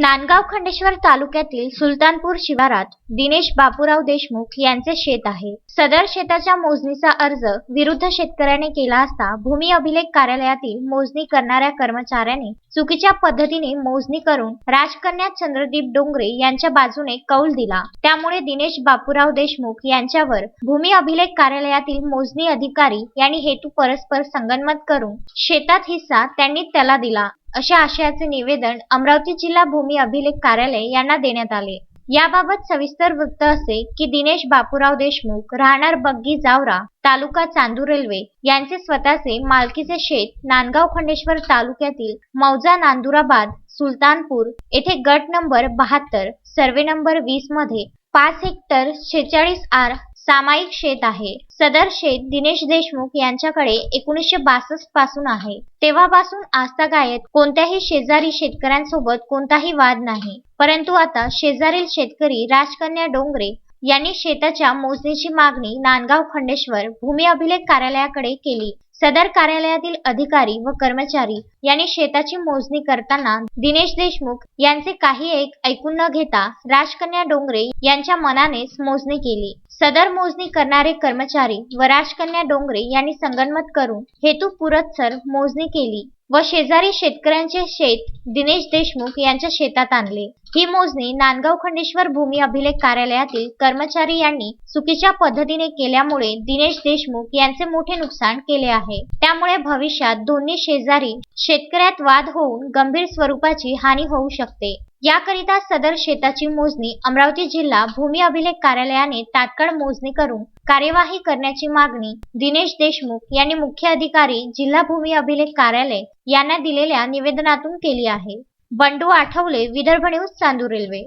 नांदगाव खंडेश्वर तालुक्यातील सुलतानपूर शिवारात दिनेश बापूराव देशमुख यांचे शेत आहे. सदर शेताच्या मोजणीचा अर्ज विरुद्ध शेतकऱ्याने केला असता भूमी अभिलेख कार्यालयातील मोजणी करणाऱ्या कर्मचाऱ्याने चुकीच्या पद्धतीने मोजणी करून राजकन्या चंद्रदीप डोंगरे यांच्या बाजूने कौल दिला. त्यामुळे दिनेश बापूराव देशमुख यांच्यावर भूमी अभिलेख कार्यालयातील मोजणी अधिकारी यांनी हेतू परस्पर संगनमत करून शेतात हिस्सा त्यांनी त्याला दिला. अशा आशयाचे निवेदन अमरावती जिल्हा भूमी अभिलेख कार्यालय यांना देण्यात आले. याबाबत सविस्तर वृत्त असे की दिनेश बापूराव देशमुख राहणार बग्गी जावरा तालुका चांदू रेल्वे यांचे स्वतःचे मालकीचे शेत नांदगाव खंडेश्वर तालुक्यातील मौजा नांदुराबाद सुलतानपूर येथे गट नंबर बहात्तर सर्वे नंबर वीसमध्ये पाच हेक्टर शेचाळीस आर सामायिक शेत आहे. सदर शेत दिनेश देशमुख यांच्याकडे एकोणीसशे बासष्टपासून आहे. तेव्हापासून आस्था गायत कोणत्याही शेजारी शेतकऱ्यांसोबत कोणताही वाद नाही. परंतु आता शेजारील शेतकरी राजकन्या डोंगरे यांनी शेताच्या मोजणीची मागणी नांदगाव खंडेश्वर भूमी अभिलेख कार्यालयाकडे केली. सदर कार्यालयातील अधिकारी व कर्मचारी यांनी शेताची मोजणी करताना दिनेश देशमुख यांचे काही एक ऐकून न घेता राजकन्या डोंगरे यांच्या मनानेच मोजणी केली. सदर मोजणी करणारे कर्मचारी व राजकन्या डोंगरे यांनी संगनमत करून हेतू पुरस्सर मोजणी केली. व शेजारी शेतकऱ्यांचे शेत दिनेश देशमुख यांच्या शेतात आणले. ही मोजणी नांदगाव खंडेश्वर भूमी अभिलेख कार्यालयातील कर्मचारी यांनी चुकीच्या पद्धतीने केल्यामुळे दिनेश देशमुख यांचे मोठे नुकसान केले आहे. त्यामुळे भविष्यात दोन्ही शेजारी शेतकऱ्यात वाद होऊन गंभीर स्वरूपाची हानी होऊ शकते. याकरिता सदर शेताची मोजणी अमरावती जिल्हा भूमी अभिलेख कार्यालयाने तात्काळ मोजणी करून कार्यवाही करण्याची मागणी दिनेश देशमुख यांनी मुख्य अधिकारी जिल्हा भूमी अभिलेख कार्यालय यांना दिलेल्या निवेदनातून केली आहे. Bandu Athawale Vidarbha news Chandur railway.